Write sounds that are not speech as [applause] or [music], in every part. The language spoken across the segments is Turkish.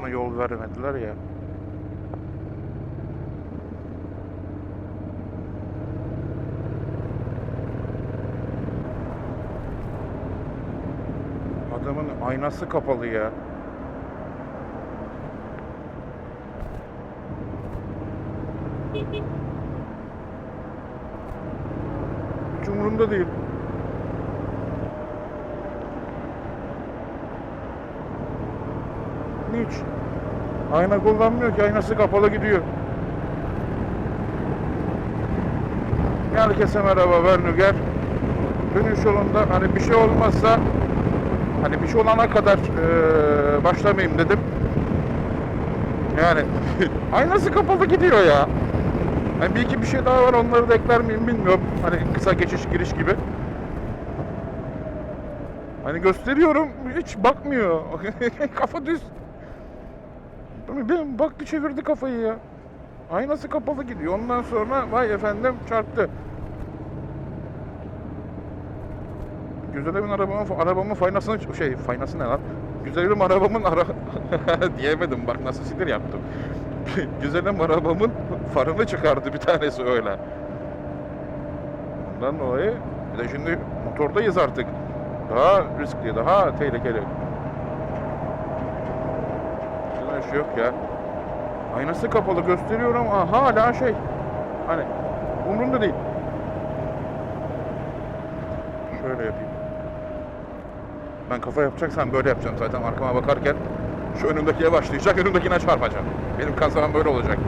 kamyona yol vermediler ya. Adamın aynası kapalı ya. Hiç umurumda değil. Hiç. Ayna kullanmıyor ki aynası kapalı gidiyor. Herkese merhaba ben Nüger. Dönüş yolunda hani bir şey olmazsa hani bir şey olana kadar eee, başlamayayım dedim. Yani [laughs] aynası kapalı gidiyor ya. Hani bir iki bir şey daha var onları da ekler miyim bilmiyorum. Hani kısa geçiş giriş gibi. Hani gösteriyorum hiç bakmıyor. [laughs] Kafa düz. Benim baktı çevirdi kafayı ya. Aynası kapalı gidiyor. Ondan sonra vay efendim çarptı. Güzelimin arabamın, arabamın faynasını, şey faynası ne lan? Güzelim arabamın ara... [laughs] Diyemedim bak nasıl sinir yaptım. [laughs] Güzelim arabamın farını çıkardı bir tanesi öyle. Ondan dolayı bir de şimdi motordayız artık. Daha riskli, daha tehlikeli. Şey yok ya. Aynası kapalı gösteriyorum ama hala şey. Hani umurumda değil. Şöyle yapayım. Ben kafa yapacaksam böyle yapacağım zaten arkama bakarken. Şu önümdekiye başlayacak, önümdekine çarpacağım. Benim kazamam böyle olacak.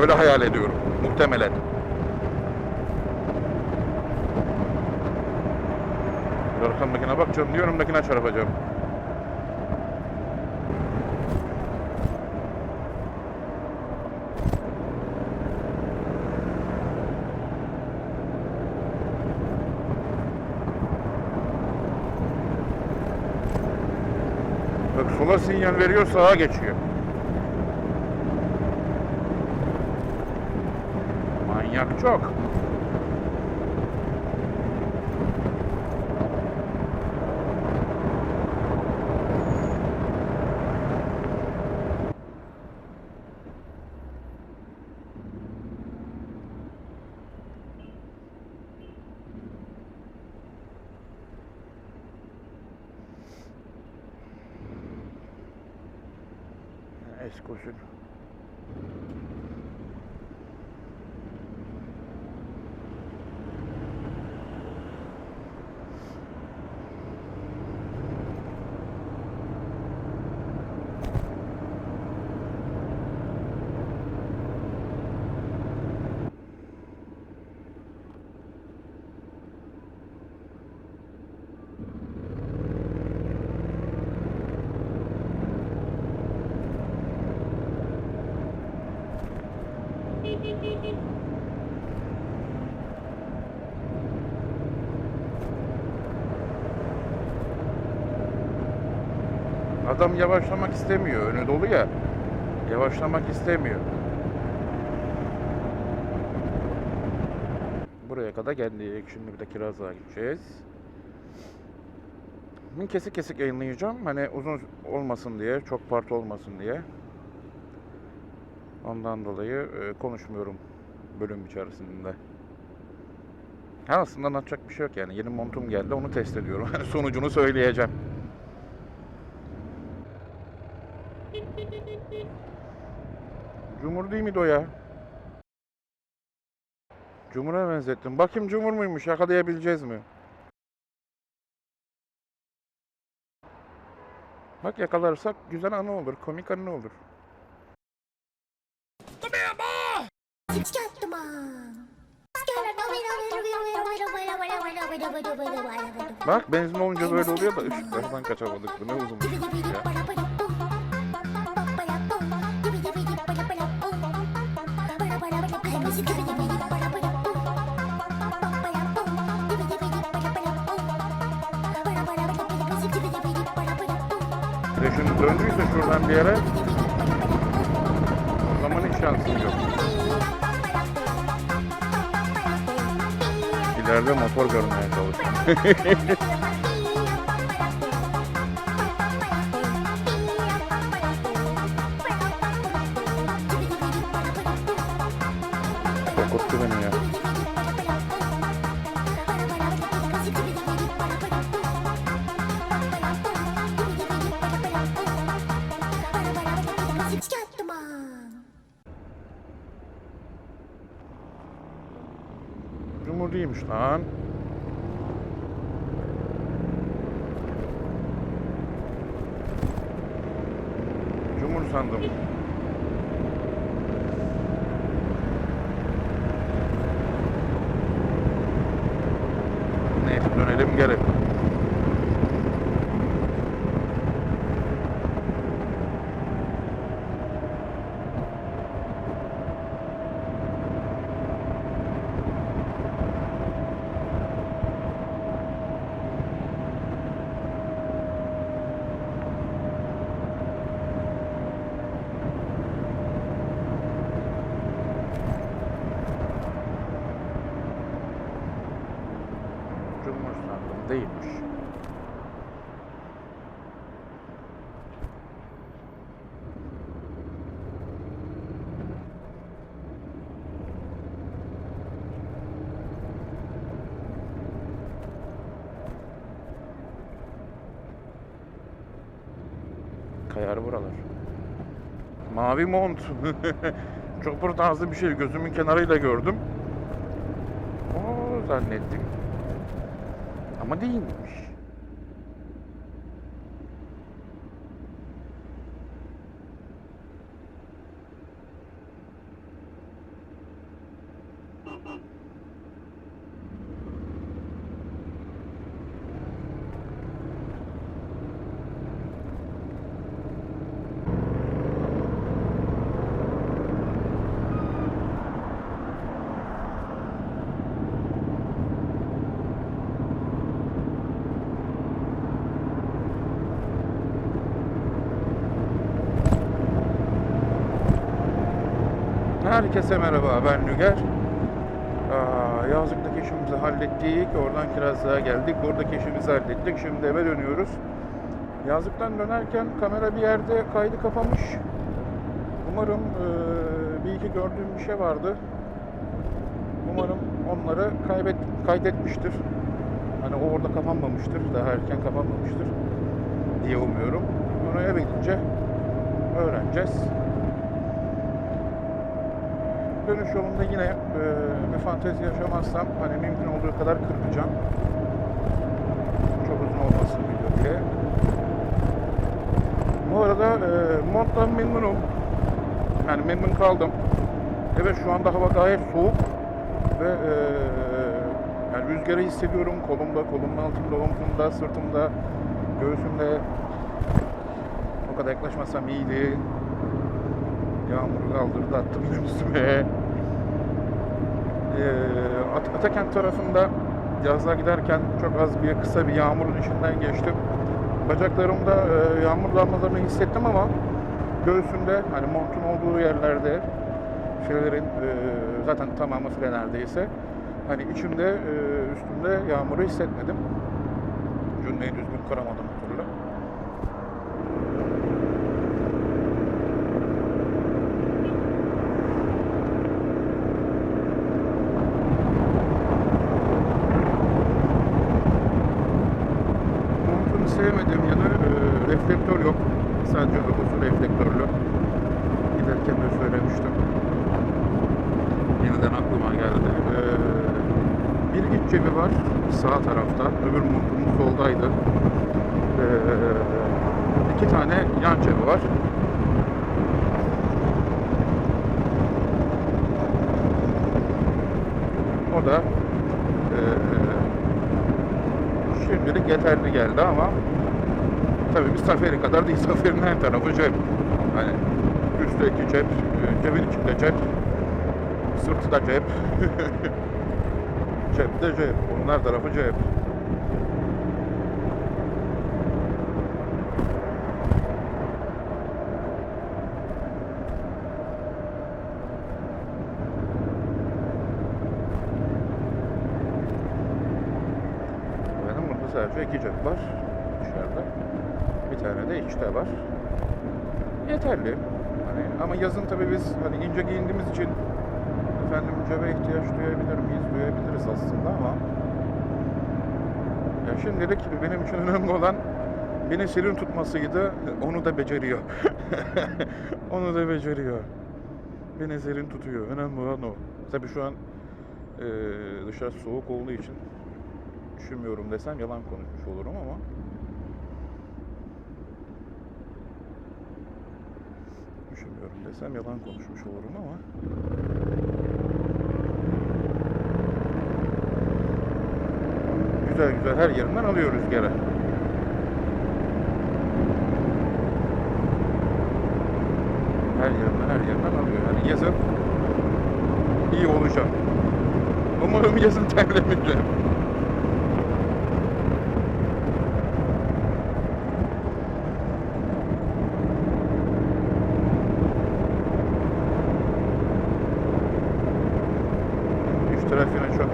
Öyle hayal ediyorum. Muhtemelen. Arkamdakine bakacağım diyor, önümdekine çarpacağım. Sola sinyal veriyor, sağa geçiyor. Manyak çok. nice. Adam yavaşlamak istemiyor. Önü dolu ya. Yavaşlamak istemiyor. Buraya kadar geldik. Şimdi bir de Kirazlığa gideceğiz. Bunu kesik kesik yayınlayacağım. Hani uzun olmasın diye, çok part olmasın diye. Ondan dolayı e, konuşmuyorum bölüm içerisinde. Ha aslında anlatacak bir şey yok yani. Yeni montum geldi, onu test ediyorum. [laughs] Sonucunu söyleyeceğim. Cumhur değil miydi o ya? Cumhur'a benzettim. Bakayım Cumhur muymuş? Yakalayabileceğiz mi? Bak yakalarsak güzel anı olur. Komik anı olur. Bak benzin olunca böyle oluyor da ışıklardan kaçamadık. Bu ne uzun ya. Şuradan bir yere o zaman hiç şansım yok. İleride motor görmeye çalışıyorum. [laughs] Değilmiş lan. Cumhur sandım. Mavi mont. [laughs] Chopper tarzı bir şey gözümün kenarıyla gördüm. O zannettim. Ama değilmiş. Herkese merhaba ben Nüger. Aa, Yazlık'taki işimizi hallettik. Oradan Kirazlığa geldik. Buradaki işimizi hallettik. Şimdi eve dönüyoruz. Yazlıktan dönerken kamera bir yerde kaydı kapamış. Umarım eee, bir iki gördüğüm bir şey vardı. Umarım onları kaybet, kaydetmiştir. Hani o orada kapanmamıştır. Daha erken kapanmamıştır diye umuyorum. Onu eve öğreneceğiz. Dönüş yolunda yine e, bir fantezi yaşamazsam hani mümkün olduğu kadar kırpacağım. Çok uzun olmasın video diye. Bu arada e, moddan memnunum. Yani memnun kaldım. Evet şu anda hava gayet soğuk ve e, yani rüzgarı hissediyorum kolumda, kolumun altında, omzumda, sırtımda, göğsümde. O kadar yaklaşmasam iyiydi. Yağmuru kaldırdı attı benim [laughs] üstüme. Ee, At- Atakent tarafında yazlığa giderken çok az bir kısa bir yağmurun içinden geçtim. Bacaklarımda e, yağmur damlalarını hissettim ama göğsümde hani montun olduğu yerlerde filelerin e, zaten tamamı file neredeyse hani içimde e, üstümde yağmuru hissetmedim. Cümleyi düzgün kuramadım bir türlü. Yanı e, reflektör yok. Sadece logosu reflektörlü. Giderken de söylemiştim. Yeniden aklıma geldi. E, bir iç cebi var sağ tarafta. Öbür montumuz soldaydı. E, iki tane yan cebi var. O da e, şimdilik yeterli geldi ama tabii bir safari kadar değil. [laughs] Saferinin her tarafı cep. Hani üstteki cep, cebin içinde cep, sırtı da cep. [laughs] cep de cep. Onlar tarafı cep. Sadece iki cep var dışarıda. Bir tane de içte var. Yeterli. Hani ama yazın tabii biz hani ince giyindiğimiz için efendim cebe ihtiyaç duyabilir miyiz? Duyabiliriz aslında ama ya şimdilik benim için önemli olan beni serin tutmasıydı. Onu da beceriyor. [laughs] Onu da beceriyor. Beni serin tutuyor. Önemli olan o. Tabii şu an Ee, dışarı soğuk olduğu için üşümüyorum desem yalan konuşmuş olurum ama üşümüyorum desem yalan konuşmuş olurum ama güzel güzel her yerinden alıyor rüzgarı. Her yerinden her yerinden alıyor. Yani yazın iyi olacak. Umarım yazın terlemeyeceğim.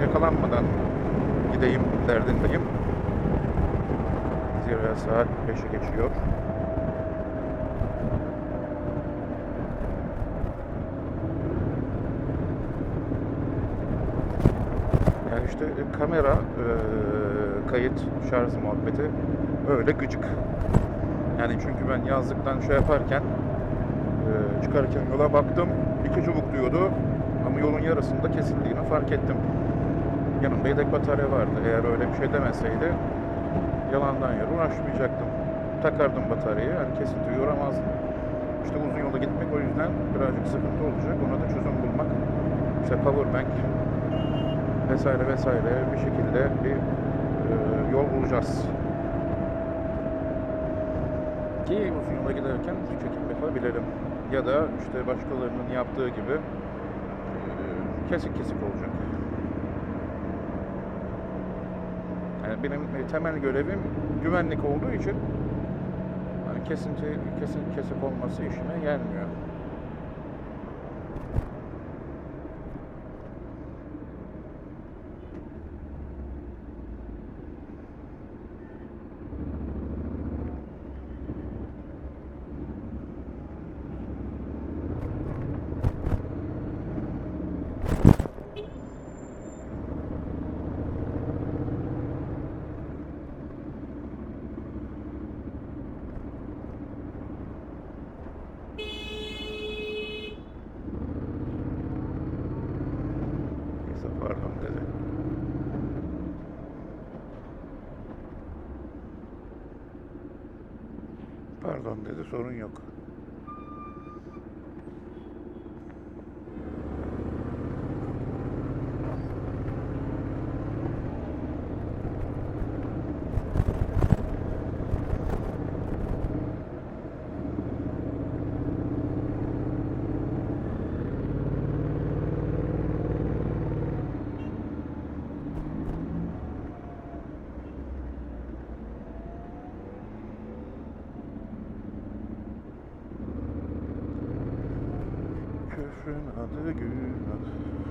Yakalanmadan gideyim derdindeyim. Zira saat 5'i geçiyor. Yani işte e, kamera, e, kayıt, şarj muhabbeti öyle gıcık. Yani çünkü ben yazlıktan şey yaparken e, çıkarken yola baktım iki çubuk diyordu ama yolun yarısında kesildiğini fark ettim. Yanımda yedek batarya vardı. Eğer öyle bir şey demeseydi yalandan yere uğraşmayacaktım. Takardım bataryayı, hani kesintiyi uğramazdım. İşte uzun yola gitmek o yüzden birazcık sıkıntı olacak. Ona da çözüm bulmak. İşte power bank vesaire vesaire bir şekilde bir e, yol bulacağız. Ki uzun yola giderken çekim yapabilirim. Ya da işte başkalarının yaptığı gibi e, kesik kesik olacak. Yani benim e, temel görevim güvenlik olduğu için hani kesinti kesin kesik olması işime gelmiyor. Pardon dedi sorun yok. schöner Güne.